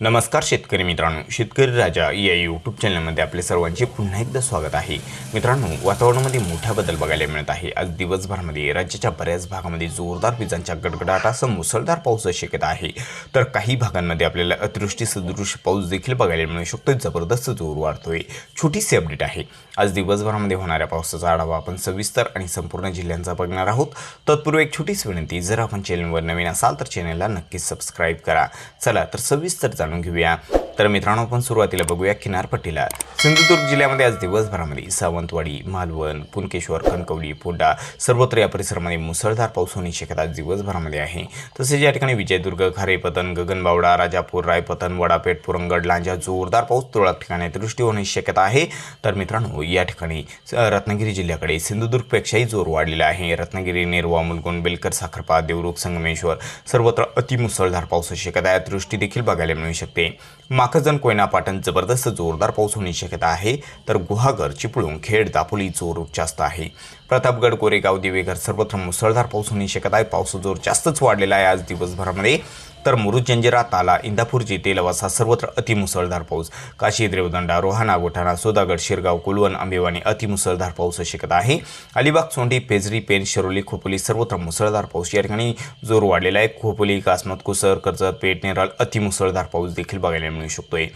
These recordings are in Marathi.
नमस्कार शेतकरी मित्रांनो. शेतकरी राजा या यूट्यूब चॅनलमध्ये आपले सर्वांचे पुन्हा एकदा स्वागत आहे. मित्रांनो वातावरणामध्ये मोठा बदल बघायला मिळत आहे. आज दिवसभरामध्ये राज्याच्या बऱ्याच भागामध्ये जोरदार विजांच्या गडगडाटासह मुसळधार पावसाची शक्यता आहे. तर काही भागांमध्ये आपल्याला अतिवृष्टी सदृश पाऊस देखील बघायला मिळू शकतो जबरदस्त जोर वाढतोय. छोटीशी अपडेट आहे. आज दिवसभरामध्ये होणाऱ्या पावसाचा आढावा आपण सविस्तर आणि संपूर्ण जिल्ह्यांचा बघणार आहोत. तत्पूर्वी एक छोटीशी विनंती जर आपण चॅनलवर नवीन असाल तर चॅनलला नक्कीच सबस्क्राईब करा. चला तर सविस्तर जाणून घेऊया. तर मित्रांनो आपण सुरुवातीला बघूया किनारपट्टीला सिंधुदुर्ग जिल्ह्यामध्ये आज दिवसभरामध्ये सावंतवाडी मालवण पुनकेश्वर कणकवली पोंडा सर्वत्र या परिसरामध्ये मुसळधार पाऊस होण्याची शक्यता आज दिवसभरामध्ये आहे. तसेच या ठिकाणी विजयदुर्ग खारेपतन गगनबावडा राजापूर रायपतन वडापेठ पुरंगड लांजा जोरदार पाऊस तुरळक ठिकाणी दृष्टी होण्याची शक्यता आहे. तर मित्रांनो या ठिकाणी रत्नागिरी जिल्ह्याकडे सिंधुदुर्गपेक्षाही जोर वाढलेला आहे. रत्नागिरी नेरवा मुलगुण बेलकर साखरपा देवरुख संगमेश्वर सर्वत्र अतिमुसळधार पावसाची शक्यता या दृष्टी देखील बघायला मिळू शकते. माखजन कोयना पाटण जबरदस्त जोरदार पाऊस होण्याची शक्यता आहे. तर गुहागर चिपळूण खेड दापोली जोर जास्त आहे. प्रतापगड कोरेगाव दिवेघर सर्वत्र मुसळधार पाऊस होण्याची शक्यता आहे. पाऊस जोर जास्तच वाढलेला आहे आज दिवसभरामध्ये. तर मुरुड जंजिरा ताला इंदापूर तेलवासा सर्वत्र अतिमुसळधार पाऊस. काशी देवदंडा रोहाणा गोठाणा सोदागड शिरगाव कुलवण आंबेवाणी अतिमुसळधार पाऊस शक्यता आहे. अलिबाग सोंडी पेजरी पेन शिरोली खोपोली सर्वत्र मुसळधार पाऊस. या ठिकाणी जोर वाढलेला आहे. खोपोली कासमत कुसर कर्जत पेठ नेरळ अतिमुसळधार पाऊस देखील बघायला मिळू शकतोय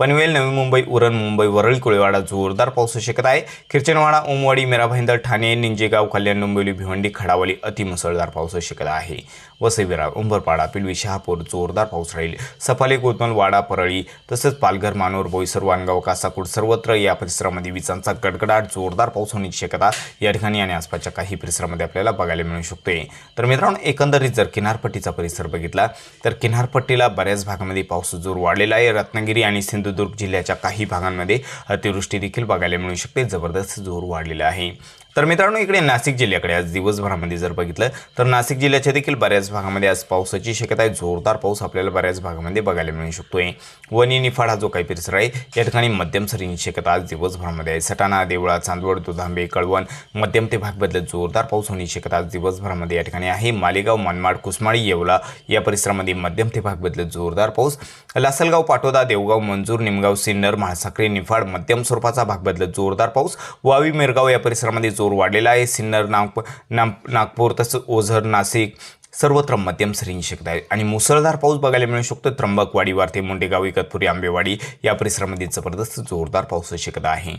पनवेल नवी मुंबई उरण मुंबई वरळी कोळीवाडा जोरदार पाऊस शक्यता आहे. खिरचनवाडा ओमवाडी मेरा भाईंदर ठाणे निंजेगाव कल्याण डोंबिवली भिवंडी खडावली अतिमुसळधार पाऊस शक्यता आहे. वसईविरार उंबरपाडा पिलवी शहापूर जोरदार पाऊस राहील. सफाले गोतमल वाडा परळी तसंच पालघर मानोर बोईसर वानगाव कासाकूड सर्वत्र या परिसरामध्ये विजांचा गडगडाट जोरदार पाऊस होण्याची शक्यता या ठिकाणी आणि आसपासच्या काही परिसरामध्ये आपल्याला बघायला मिळू शकते. तर मित्रांनो एकंदरीत जर किनारपट्टीचा परिसर बघितला तर किनारपट्टीला बऱ्याच भागामध्ये पाऊस जोर वाढलेला आहे. रत्नागिरी आणि सिंधुदुर्ग जिल्ह्याच्या काही भागांमध्ये अतिवृष्टी देखील बघायला मिळू शकते. जबरदस्त जोर वाढलेला आहे. तर मित्रांनो इकडे नाशिक जिल्ह्याकडे आज दिवसभरामध्ये जर बघितलं तर नाशिक जिल्ह्याच्या देखील बऱ्याच भागामध्ये आज पावसाची शक्यता आहे. जोरदार पाऊस आपल्याला बऱ्याच भागामध्ये बघायला मिळू शकतोय. वनी निफाड हा जो काही परिसर आहे या ठिकाणी मध्यम सरींची शक्यता आज दिवसभरामध्ये आहे. सटाणा देवळा चांदवड दुधांबे कळवण मध्यम ते भाग बदलत जोरदार पाऊस होण्याची शक्यता आज दिवसभरामध्ये या ठिकाणी आहे. मालेगाव मनमाड कुसमाळी येवला या परिसरामध्ये मध्यम ते भाग बदलत जोरदार पाऊस. लासलगाव पाटोदा देवगाव मंजूर निमगाव सिन्नर म्हाळसाखरे निफाड मध्यम स्वरूपाचा भाग बदलत जोरदार पाऊस. वावी मिरगाव या परिसरामध्ये जोर वाढलेला आहे. सिन्नर नागपूर नाम नागपूर तसंच ओझर नाशिक सर्वत्र मध्यम सरींनी शकत आहे आणि मुसळधार पाऊस बघायला मिळू शकतो. त्र्यंबकवाडी वारते मुंडेगाव इकतपुरी आंबेवाडी या परिसरामध्ये जबरदस्त जोरदार पाऊस शक्यता आहे.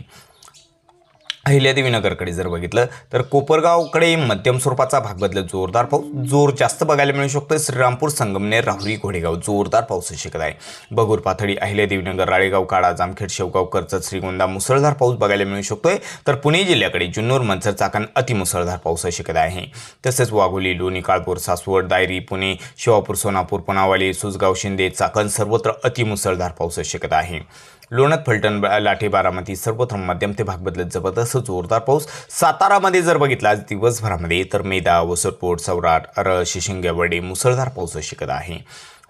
अहिल्यादेवी नगरकडे जर बघितलं तर कोपरगावकडे मध्यम स्वरूपाचा भाग बदलत जोरदार पाऊस जोर जास्त बघायला मिळू शकतो श्रीरामपूर संगमनेर राहुरी घोडेगाव जोरदार पाऊस शिकत आहे. बगूर पाथडी अहिल्यादेवी नगर राळेगाव काळा जामखेड शेवगाव कर्जत श्रीगोंदा मुसळधार पाऊस बघायला मिळू शकतोय. तर पुणे जिल्ह्याकडे जुन्नूर मंचर चाकण अतिमुसळधार पाऊस शिकत आहे. तसेच वाघोली लोणी काळपूर सासवड दायरी पुणे शिवापूर सोनापूर पुनावाली सुसगाव शिंदे चाकण सर्वत्र अतिमुसळधार पाऊस शिकत आहे. लोणत फलटण लाठी बारामती सर्वत्र मध्यम ते भाग बदलत जबरदस्त जोरदार पाऊस. सातारामध्ये जर बघितला आज दिवसभरामध्ये तर मेदा वसरपोट सौराट अरळ शिशिंगेवाडी मुसळधार पाऊस शिकत आहे.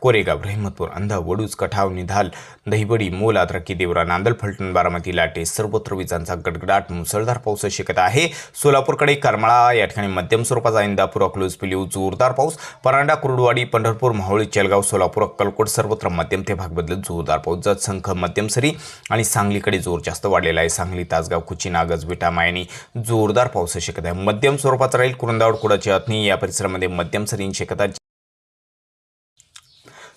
कोरेगाव रहिमतपूर अंधा वडूज कठाव निधाल दहिबडी मोल आद्रकी देवरा नांदल फलटण बारामती लाटे सर्वत्र विजांचा गडगडाट मुसळधार पाऊस शक्यता आहे. सोलापूरकडे करमाळा या ठिकाणी मध्यम स्वरूपाचा इंदापूर अकलूज पिलीव जोरदार पाऊस परांडा कुर्डवाडी पंढरपूर माहुळी चेलगाव सोलापूर अक्कलकोट सर्वत्र मध्यम ते भाग बदलत जोरदार पाऊस. जत संख मध्यम सरी आणि सांगलीकडे जोर जास्त वाढलेला आहे. सांगली तासगाव कुची नागज विटा मायनी जोरदार पाऊस शक्यता आहे. मध्यम स्वरूपाचा राहील कुरंदावड कुडाची अथनी या परिसरामध्ये मध्यम सरींची शक्यता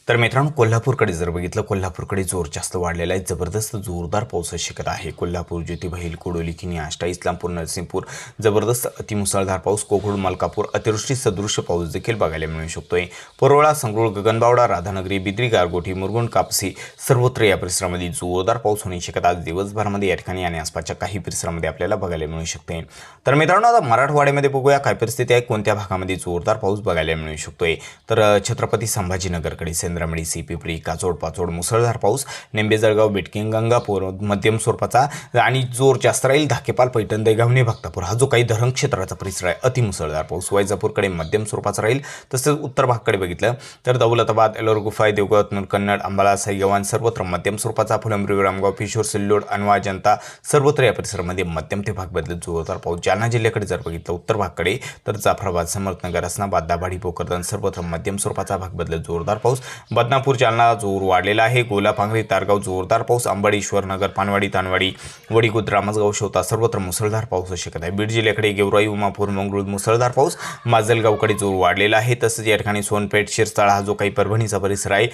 तर मित्रांनो कोल्हापूरकडे जर बघितलं कोल्हापूरकडे जोर जास्त वाढलेला आहे. जबरदस्त जोरदार पाऊस शकत आहे. कोल्हापूर ज्योतिबहिल कुडोली किनी आष्टा इस्लामपूर नरसिंहपूर जबरदस्त अतिमुसळधार पाऊस कोकण मलकापूर अतिवृष्टी सदृश्य पाऊस देखील बघायला मिळू शकतोय. परोळा संगरूळ गगनबावडा राधानगरी बिद्री गारगोठी मुरगुण कापसी सर्वत्र या परिसरामध्ये जोरदार पाऊस होण्याची शक्यता आज दिवसभरामध्ये या ठिकाणी आणि आसपासच्या काही परिसरामध्ये आपल्याला बघायला मिळू शकते तर मित्रांनो आता मराठवाड्यामध्ये बघूया काय परिस्थिती आहे कोणत्या भागामध्ये जोरदार पाऊस बघायला मिळू शकतोय. तर छत्रपती संभाजीनगरकडे सेंद्रमडी सी पिपरी काचोड पाचोड मुसळधार पाऊस निंबे जळगाव बिटकिंग गंगापूर मध्यम स्वरूपाचा आणि जोर जास्त राहील धाकेपाल पैठण दैगावणे भक्तापूर. हा जो काही धरण क्षेत्राचा परिसर आहे अतिमुसळधार पाऊस. वैजापूरकडे मध्यम स्वरूपाचा राहील तसेच उत्तर भागाकडे बघितलं तर दौलताबाद एलोर गुफाय देवगत कन्नड अंबाला साईगव्हाण सर्वत्र मध्यम स्वरूपाचा फुलंब्री रामगाव फिशोर सिल्लोड अनवा जनता सर्वत्र या परिसरामध्ये मध्यम ते भाग बदलत जोरदार पाऊस. जालना जिल्ह्याकडे जर बघितलं उत्तर भागाकडे तर जाफराबाद समर्थनगर असनाबाद दाभाडी भोकरदन सर्वत्र मध्यम स्वरूपाचा भाग बदलत जोरदार पाऊस. बदनापूर जालना जोर वाढलेला आहे. गोलापांगरी तारगाव जोरदार पाऊस अंबाडीश्वर नगर पानवाडी तानवाडी वडीगुद रामसगाव शोता सर्वत्र मुसळधार पाऊस असू शकत आहे. बीड जिल्ह्याकडे गेवराई उमापूर मंगळूर मुसळधार पाऊस माजलगावकडे जोर वाढलेला आहे. तसंच या ठिकाणी सोनपेठ शिरसाळा हा जो काही परभणीचा परिसर आहे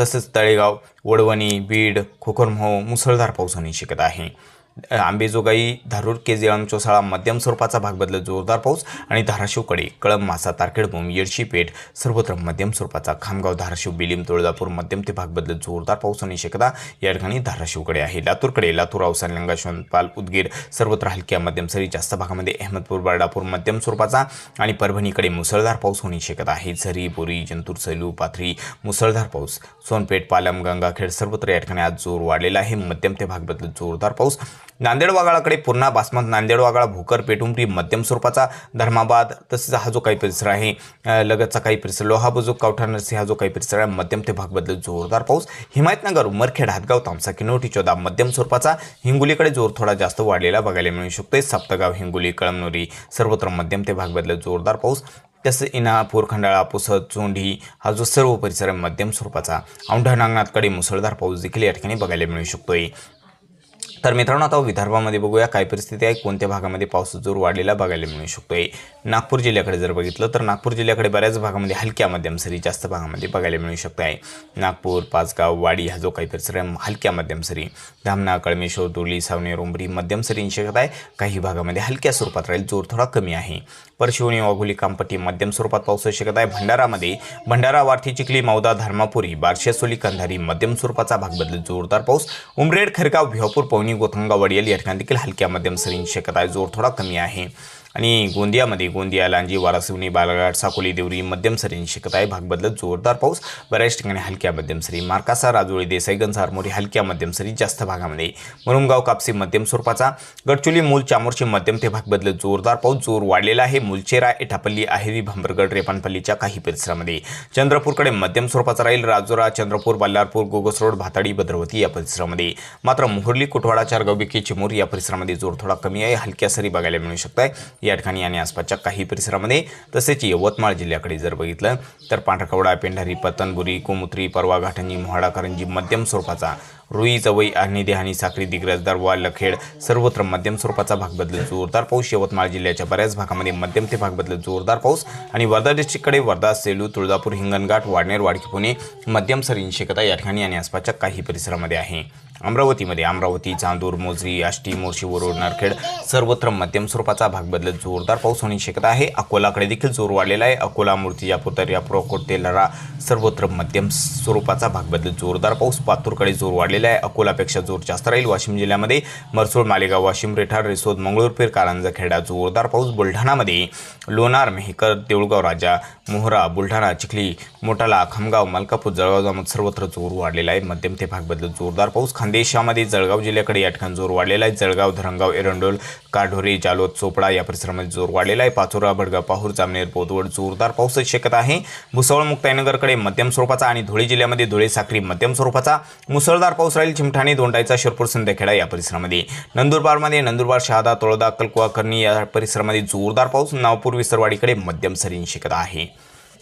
तसंच तळेगाव वडवणी बीड खोखरमहो मुसळधार पाऊस होण्याची शक्यता आहे. आंबेजोगाई धारूर केजेळम चोसाळा मध्यम स्वरूपाचा भाग बदलत जोरदार पाऊस आणि धाराशिवकडे कळंब मासा तारखेडभूम येडशीपेठ सर्वत्र मध्यम स्वरूपाचा खामगाव धाराशिव बिलिम तुळजापूर मध्यम ते भाग बदलत जोरदार पाऊस आणि शक्यता या ठिकाणी धाराशिवकडे आहे. लातूरकडे लातूर औसा लिंगा शोनपाल उदगीर सर्वत्र हलक्या मध्यम सरी जास्त भागामध्ये अहमदपूर बर्डापूर मध्यम स्वरूपाचा आणि परभणीकडे मुसळधार पाऊस होण्याची शक्यता आहे. झरी बोरी जंतूर सैलू पाथरी मुसळधार पाऊस. सोनपेठ पालम गंगाखेड सर्वत्र या ठिकाणी आज जोर वाढलेला आहे. मध्यम ते भाग बदलत जोरदार पाऊस नांदेड वागाळाकडे पुन्हा बासमत नांदेड वागाळा भोकर पेटुंबरी मध्यम स्वरूपाचा धर्माबाद तसेच हा जो काही परिसर आहे लगतचा काही परिसर लोहा बुजुक कवठा नरसी हा जो काही परिसर आहे मध्यम ते भाग बदलत जोरदार पाऊस. हिमायतनगर उमरखेड हातगाव तामसा किनोटी चौदा मध्यम स्वरूपाचा हिंगोलीकडे जोर थोडा जास्त वाढलेला बघायला मिळू शकतोय. सप्तगाव हिंगोली कळमनुरी सर्वत्र मध्यम ते भाग बदलत जोरदार पाऊस. तसेच इनापूर खंडाळा पुसद चोंढी हा जो सर्व परिसर आहे मध्यम स्वरूपाचा. औंढा नागनाथकडे मुसळधार पाऊस देखील या ठिकाणी बघायला मिळू शकतोय. तर मित्रांनो आता विदर्भामध्ये बघूया काय परिस्थिती आहे कोणत्या भागामध्ये पाऊस जोर वाढलेला बघायला मिळू शकतोय. नागपूर जिल्ह्याकडे जर बघितलं तर नागपूर जिल्ह्याकडे बऱ्याच भागामध्ये हलक्या मध्यम सरी जास्त भागामध्ये बघायला मिळू शकत आहे नागपूर पाचगाव वाडी हा जो काही परिसर आहे हलक्या मध्यम सरी धामणा कळमेश्वर दुर्ली सावनेर उंबरी मध्यम सरींची शक्यता आहे. काही भागामध्ये हलक्या स्वरूपात राहील जोर थोडा कमी आहे. परशिवणी वाघोली कामपट्टी मध्यम स्वरूपात पावसाची शक्यता आहे. भंडारामध्ये भंडारा वारथी चिखली मौदा धर्मापुरी बारशेसोली कंधारी मध्यम स्वरूपाचा भाग बदलत जोरदार पाऊस. उमरेड खरगाव भिवापूर पवनी गोथंगा वडियल या ठिकाणी देखील हलक्या मध्यम सरींची शक्यता आहे. जोर थोडा कमी आहे. आणि गोंदियामध्ये गोंदिया लांजी वारासिवनी बालाघाट साकोली देवरी मध्यम सरींनी शिकत आहे. भाग बदलत जोरदार पाऊस बऱ्याच ठिकाणी हलक्या मध्यम सरी. मार्कासा राजोळी देसाईगंज हारमोरी हलक्या मध्यम सरी जास्त भागामध्ये. मुरुमगाव कापसी मध्यम स्वरूपाचा. गडचोली मूल चामोरची मध्यम ते भाग बदलत जोरदार पाऊस. जोर वाढलेला आहे. मुलचेरा एटापल्ली आहेरी भांबरगड रेपानपल्लीच्या काही परिसरामध्ये. चंद्रपूरकडे मध्यम स्वरूपाचा राहील राजोरा चंद्रपूर बल्लारपूर गोगस रोड भाताडी भद्रवती या परिसरामध्ये. मात्र मोहर्ली कुटवाडा चारगावबिकी चिमूर या परिसरामध्ये जोर थोडा कमी आहे. हलक्या सरी बघायला मिळू शकत आहे या ठिकाणी आणि आसपासच्या काही परिसरामध्ये तसेच यवतमाळ जिल्ह्याकडे जर बघितलं तर पांढरकवडा पेंढारी पतनबुरी कोमुत्री परवा घाटंजी मोहाडा करंजी मध्यम स्वरूपाचा रुई जवई आणि देहानी साखरी दिग्रज दरवा लखेड सर्वत्र मध्यम स्वरूपाचा भाग बदलत जोरदार पाऊस. यवतमाळ जिल्ह्याच्या बऱ्याच भागामध्ये मध्यम ते भाग बदलत जोरदार पाऊस आणि वर्धा डिस्ट्रिक्टकडे वर्धा सेलू तुळजापूर हिंगणघाट वाडनेर वाडकी पुणे मध्यम सरींची शक्यता या ठिकाणी आणि आसपासच्या काही परिसरामध्ये आहे. अमरावतीमध्ये अमरावती चांदूर मोजरी आष्टी मोर्शी वरोड नरखेड सर्वत्र मध्यम स्वरूपाचा भाग बदलत जोरदार पाऊस होण्याची शक्यता आहे. अकोलाकडे देखील जोर वाढलेला आहे. अकोला मूर्तिजापूर दर्यापूर अकोट तेलरा सर्वत्र मध्यम स्वरूपाचा भाग बदलत जोरदार पाऊस. पातूरकडे जोर वाढलेला आहे. अकोलापेक्षा जोर जास्त राहील वाशिम जिल्ह्यामध्ये. मरसूळ मालेगाव वाशिम रेठाड रिसोद मंगळूरपीर कारंजा खेडा जोरदार पाऊस. बुलढाणामध्ये लोणार मेहकर देऊळगाव राजा मोहरा बुलढाणा चिखली मोटाला खामगाव मलकापूर जळगाव सर्वत्र जोर वाढलेला आहे. मध्यम ते भाग बदलत जोरदार पाऊस. खानदेशामध्ये जळगाव जिल्ह्याकडे या ठिकाणी जोर वाढलेला आहे. जळगाव धरणगाव एरंडोल काढोरे जालोद चोपडा या परिसरामध्ये जोर वाढलेला आहे. पाचोरा भडगाव पाहूर जामनेर बोदवड जोरदार पावसाची शक्यता आहे. भुसवळ मुक्ताईनगरकडे मध्यम स्वरूपाचा आणि धुळे जिल्ह्यामध्ये धुळे साक्री मध्यम स्वरूपाचा मुसळधार पाऊस राहील. चिमठाणे दोंडाईचा शिरपूर सिंदखेडा या परिसरामध्ये. नंदुरबारमध्ये नंदुरबार शहादा तळोदा अक्कलकुवा करणी या परिसरामध्ये जोरदार पाऊस. नावपूर विसरवाडीकडे मध्यम सरींची शक्यता आहे.